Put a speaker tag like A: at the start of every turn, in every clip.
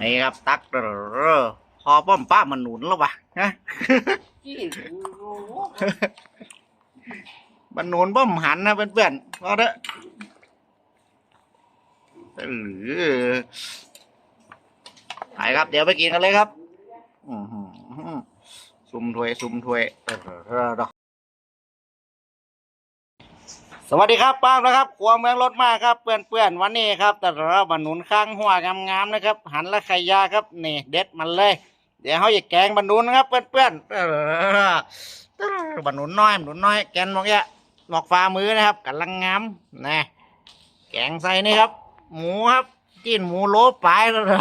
A: นี่ครับ ตักเด้อพอป้อมป้ามันหนุนแล้ววะฮะ
B: จี้โอ้โห
A: มันหนุนป้อมหันนะเพื่อนๆพอเด้อหรือไปครับ เดี๋ยวไปกินกันเลยครับซุ่มถ้วยซุ่มถ้วยเออ สวัสดีครับป้านะครับครัวเมืองรถมากครับเพื่อนๆวันนี้ครับ แต่เราบรรนุนข้างหัวงามๆนะครับ หันและไข่ยาครับนี่เด็ดมันเลย เดี๋ยวเขาจะแกงบรรนุนนะครับเพื่อนๆเออบรรนุนน้อยบรรนุนน้อยแกนหมอกแยะหมอกฟ้ามือนะครับกำลังงามนะแกงใส่นี่ครับ หมูครับจิ้นหมูโลปลายแล้วเด้อ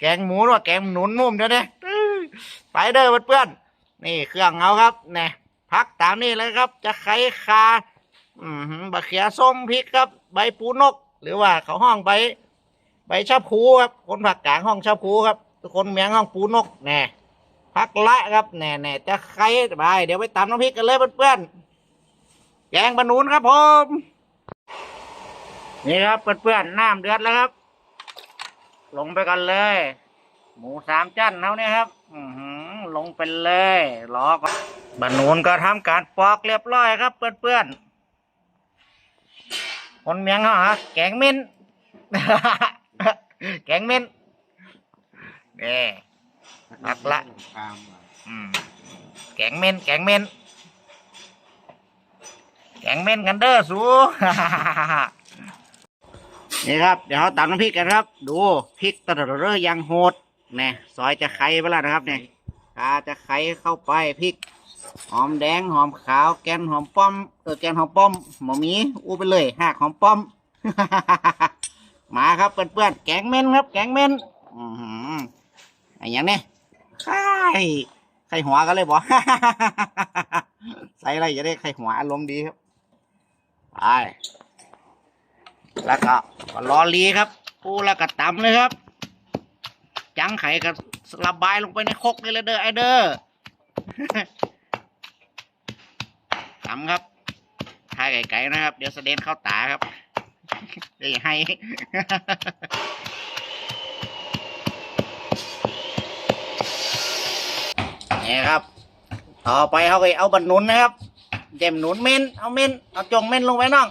A: แกงหมูหรือว่าแกงหนุนนุ่มเดี๋ยวนี้ไปเด้อเพื่อนๆนี่เครื่องเอาครับนี่พักตามนี่เลยครับ จะไข่คา อืมหือบะเขียส้มพริกครับ ใบปูนก หรือว่าเขาห้องใบใบชะพูครับ คนภาคกลางห้องชะพูครับ ทุกคนเมียงห้องปูนกแน่พักละครับแน่แน่จะใครไปเดี๋ยวไปตำน้ำพริกกันเลยเพื่อนๆแกงบะนุนครับผมนี่ครับเพื่อนๆน้ำเดือดแล้วครับ ลงไปกันเลย หมูสามจันเขานี่ยครับ อือหือลงไปเลยรอก่อนบะนุนก็ทำการปอกเรียบร้อยครับ เพื่อนๆ คนเมียงเหรอแกงเม้นแกงเม้นนี่หักละแกงเม้นแกงเม้นแกงเม้นกันเด้อสูนี่ครับ เดี๋ยวเราตำน้ำพริกกันครับ ดูพริกตะเรอยังโหดเนี่ยซอยจะไข่ไปแล้วนะครับเนี่ยกาจะไข่เข้าไปพริก หอมแดงหอมขาว แกนหอมป้อมเออแกนหอมป้อมหมอมีอู้ไปเลยหากหอมป้อม มาครับเพื่อนๆแกงเม่นครับ แกงเม่นอืออไอ้หยังเนี่ยไข่ไข่หัวกันเลยบ่ใส่อะไรจะได้ไข่หัวอารมณ์ดีครับไปแล้วก็ก็รอรีครับปูแล้วก็ตำเลยครับ จังไข่ก็ระบายลงไปในครกนี่เลยเด้อไอเด้อ ทำครับทายไก่ๆนะครับ เดี๋ยวเสด็จเข้าตาครับได้ให้นี่ครับ ต่อไปเขาก็เอาบันนุนนะครับเจมหนุนเม่นเอาเม่นเอาจงเม่นลงไปน้อง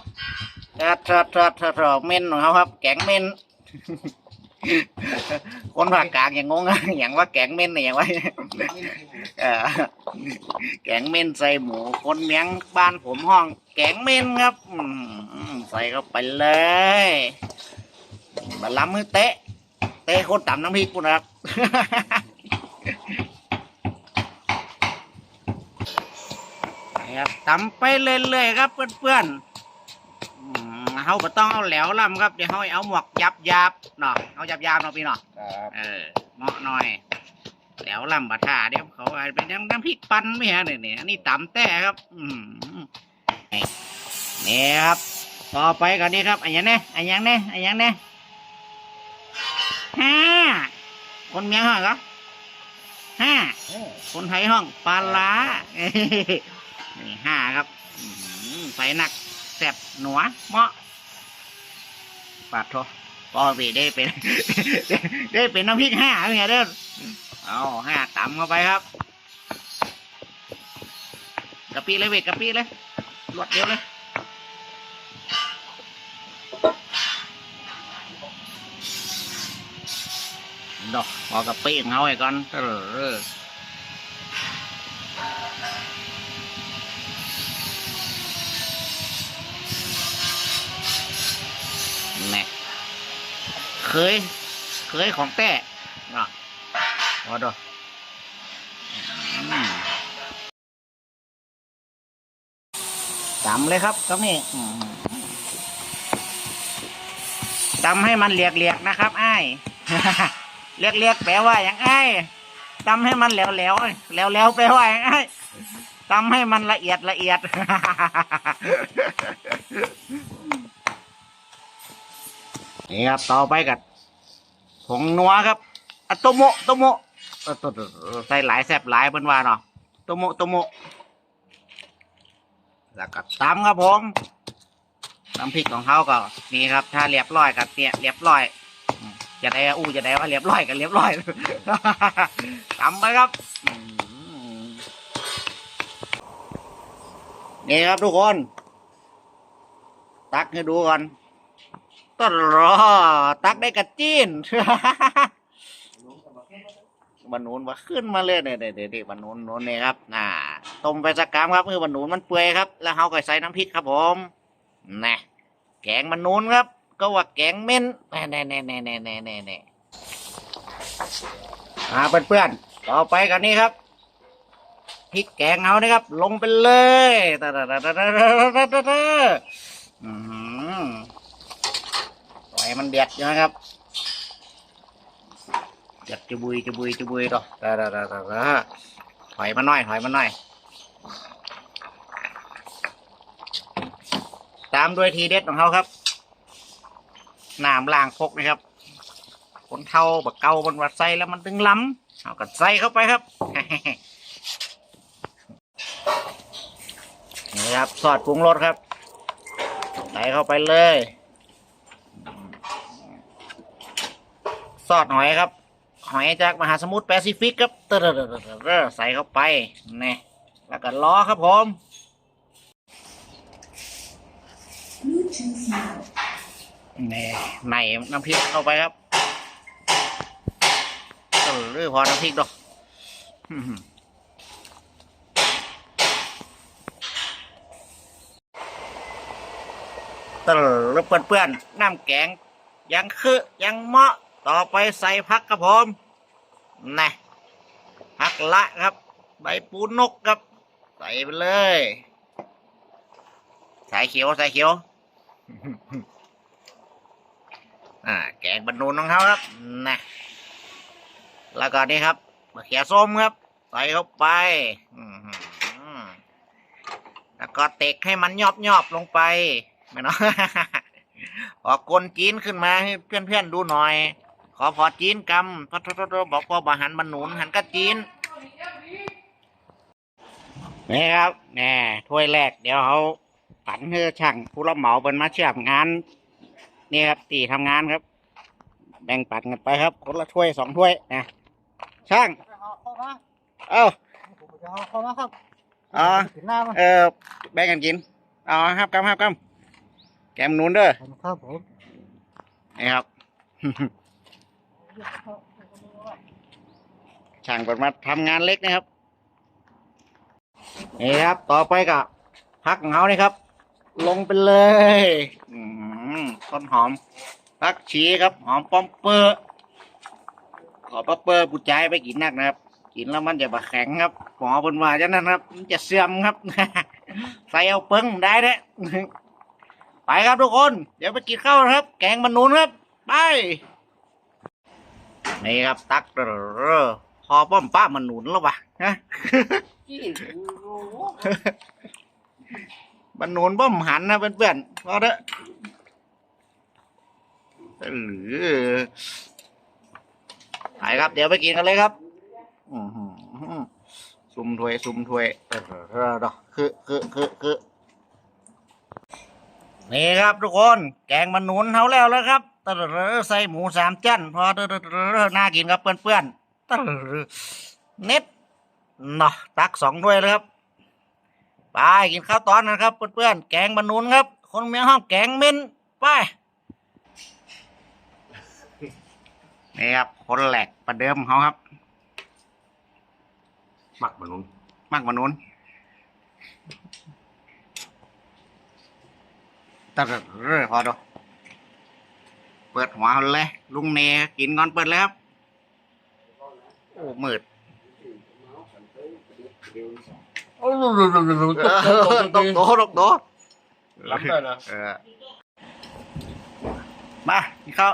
A: เถิดเถิดเถิดเถิดเถิดเม่นของเขาครับ แกงเม่น คนภาคกลางอย่างงงอะอย่างว่าแกงเม่นเนี่ยอย่างว่าเออแกงเม่นใส่หมู คนเมียงบ้านผมห้อง แกงเม่นครับใส่เข้าไปเลยมาล้ำมือเตะ เตะคนต่ำน้ำพริกกูนะครับครับตำไปเรื่อยๆครับเพื่อนๆ เขาก็ต้องเอาแหลวลำครับเดี๋ยวเขาให้เอาหมวกยับยับๆเนาะเอายับยับๆเนาะพี่เนาะ
B: ครับ
A: เออเหมาะหน่อยแล้วลำบะท่าเดี๋ยวเขาเอาไปน้ำน้ำพริกปันไม่ฮะเนี่ยเนี่ยอันนี้ตำแต่ครับ อืมนี่นี่ครับต่อไปกันนี้ครับอันยังเนี่ยอันยังเนี่ยอันยังเนี่ยห้าคนเมียงห้องเหรอห้าคนไทยห้องปลาล้านี่ห้าครับอื้อหือใส่หนักแซ่บหนัวเหมาะ ปาดโทก็ไปได้เป็น ได้เป็นน้ำพริกห้าเนี่ยเด้อเอาห้าตำเข้าไปครับกะปิเลยเวทกะปิเลยรวดเดียวเลยดอกพอกะปิของเขาไอ้ก่อนเออ ยเคยของแต่เนาะพอดอกอืมจำเลยครับครับนี่อืมจำให้มันเลียกๆนะครับไอ้ายเลียกๆแปลว่าอย่างไอ้ายจำให้มันแหลวๆแหลวๆแปลว่าอย่างไอ้ายจำให้มันละเอียดละเอียด นี่ครับต่อไปกับผงนัวครับอะโตโมโตโมใส่หลายแซบหลายเพิ่นว่าเนาะโตโมโตโมแล้วก็ตำครับผมน้ำพริกของเขาก็นี่ครับ ถ้าเรียบร้อยกับเนี่ยเรียบร้อยจะได้อู้จะได้ว่าเรียบร้อยกันเรียบร้อยทำไปครับนี่ครับทุกคน ตักให้ดูก่อน ต้นรอ ตักได้กระจีนบันนูนว่าขึ้นมาเลยเนี่ยเด็ดๆบันนูนนูนเนี่ยครับน่าต้มไปสักกรัมครับคือบันนูนมันเปื่อยครับ แล้วเขาก็ใส่น้ำพริกครับผมนะแกงบันนูนครับ ก็ว่าแกงเม่นแน่แน่แน่แน่แน่แน่แน่แน่อ่าเพื่อนๆต่อไปกันนี่ครับพริกแกงเอานี่ครับ ลงไปเลยตะตะตะตะตะตะตะ ตะตะอืมปล่อยมันเดือดอยู่นะครับเจ็ดจะบุยจะบุยจะบุยต่อได้ได้ได้ได้ถอยมาหน่อยถอยมาหน่อย ตามด้วยทีเด็ดของเขาครับน้ำล้างพกนะครับคนเท่าบักเกาบนวัดใสแล้วมันตึงล้ำเอากัดใสเข้าไปครับนี่ครับซอสปรุงรสครับใส่เข้าไปเลย ซอสหอยครับ หอยจากมหาสมุทรแปซิฟิกครับเตอร์ใส่เข้าไปนี่แล้วก็ล้อครับผมนี่ในน้ำพริกเข้าไปครับเออรือพอน้ำพริกดอกเตอร์เปื่อนๆน้ำแกงยังคือยังเหมาะ ต่อไปใส่พักครับผมนะพักละครับ ใบปูนกครับ ใส่ไปเลย สายเขียวสายเขียว อ่า แกงบรรนูนของเขาครับนะแล้วก็นี่ครับมะเขือส้มครับ ใส่เข้าไปแล้วก็เตกให้มันยอบยอบลงไปไม่เนาะออกกลจีนขึ้นมาให้เพื่อนๆดูหน่อย ขอพอจีนกำพอททบอกพอบาหันมันหนุนหันก็จีนนี่ครับแน่ถ้วยแรก เดี๋ยวเขาปันเฮือช่างผู้รับเหมาเป็นมาเชื่อมงาน นี่ครับ ตีทำงานครับ แบ่งปันกันไปครับ คนละถ้วยสองถ้วยนะช่างเอ้า
B: เข้ามาครับ
A: อ๋อเออแบ่งกันกินเอาครับกำครับกำแกมนุนเด้อ
B: ครับผม
A: นี่ครับ ช่างเปิดมาทำงานเล็กนะครับ นี่ครับ ต่อไปกับพักของเขานี่ครับ ลงไปเลยต้นหอมพักชีครับ หอมป้อมเปอร์ขอป้อมเปอร์ผู้ใจไปกินนักนะครับ กินแล้วมันจะบะแข็งครับหมอเป็นว่าจะนั่นครับ มันจะเสื่อมครับ ใส่เอาเปิ้งได้เด้อไปครับทุกคน เดี๋ยวไปกินข้าวนะครับ แกงมันนูนครับ ไป นี่ครับ ตักเด้อพอป้อมป้ามันหนุนแล้ววะฮะ
B: จี้โอ้โห
A: มันหนุนป้อมหันนะเพื่อนๆพอเด้อหรือไปครับ เดี๋ยวไปกินกันเลยครับอือหือซุ่มถ้วยซุ่มถ้วยเออดอกคือคือคือคือนี่ครับทุกคน แกงมันหนุนเขาแล้วแล้วครับ ตะเรอใส่หมูสามจันพอเด้อน่ากินครับเพื่อนๆตะเรอเน็ตเนาะตักสองถ้วยเลยครับไปกินข้าวตอนนะครับเพื่อนๆแกงบรรนุนครับ คนเมียห้องแกงเม้นไปนี่ครับคนแหลกประเดิมเขาครับ
C: หมักมันนุน
A: มากบรรนุนตัดเรื่อพอดูเปิดหัวเขาเลยลุงเนกินก่อนเปิดเลยครับ โอ้มืดเออตกโตตกโต
C: รับได้นะ
A: เออมากินข้าว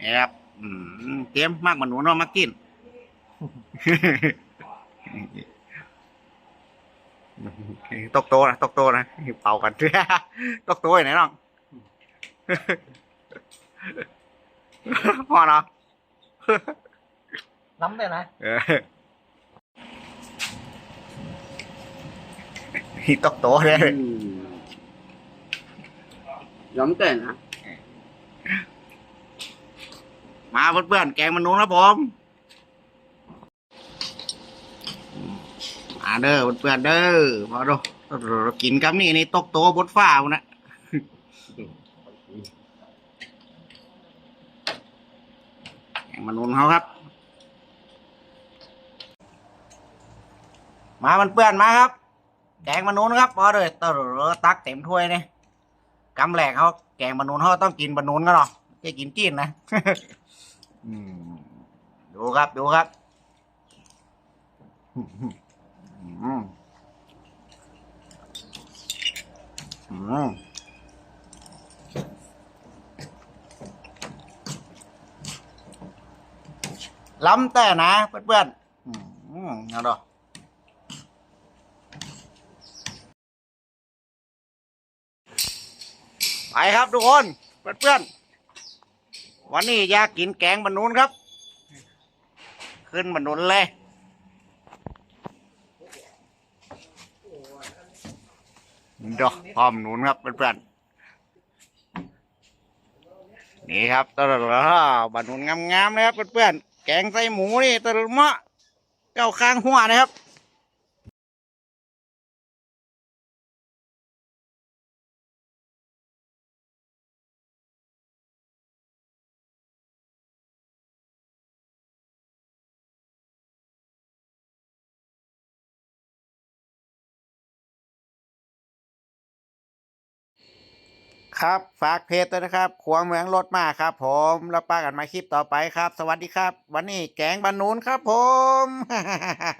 A: นี่ครับอืมเตรียมมากกว่าหนูเนาะมากินตกโตนะตกโตนะเป่ากันตกโตอยู่ไหนน้อง พอเนาะ
B: น้ำได้นะ
A: เออนี่ตกโตเลย
B: Ừ. ย้อมแต่นะ
A: มาเพื่อนๆแกงมันนูนครับผมมาเด้อเพื่อนๆเด้อมาดูกินกับนี่นี่ตกโตบนฟ้าพุ่นนะ แกง มันนูนเขาครับ มามันเปื้อนมาครับ แกงมันนูนครับพอเลยตตักเต็มถ้วยเนี่ยกำแหลกเขาแกงมันนูนเขาต้องกินมันนูนกันหรอจะกินจีนนะดูครับดูครับอืมอืมอืม ล้ำแต่นะเพื่อนๆอืมเอาดอกไปครับทุกคนเพื่อนๆวันนี้อยากกินแกงบรรนุนครับ ขึ้นบรรนุนเลยดอกพร้อมนุนครับเพื่อนๆนี่ครับตลอดบรรนุนงามๆนะครับเพื่อนๆ แกงใส่หมูนี่ตลอดมะเก้าข้างหัวนะครับ ครับ ฝากเพจด้วยนะครับ ขวงเมืองรถมาครับ ผมแล้วป้ากันมาคลิปต่อไปครับ สวัสดีครับ วันนี้แกงบรรนุนครับผม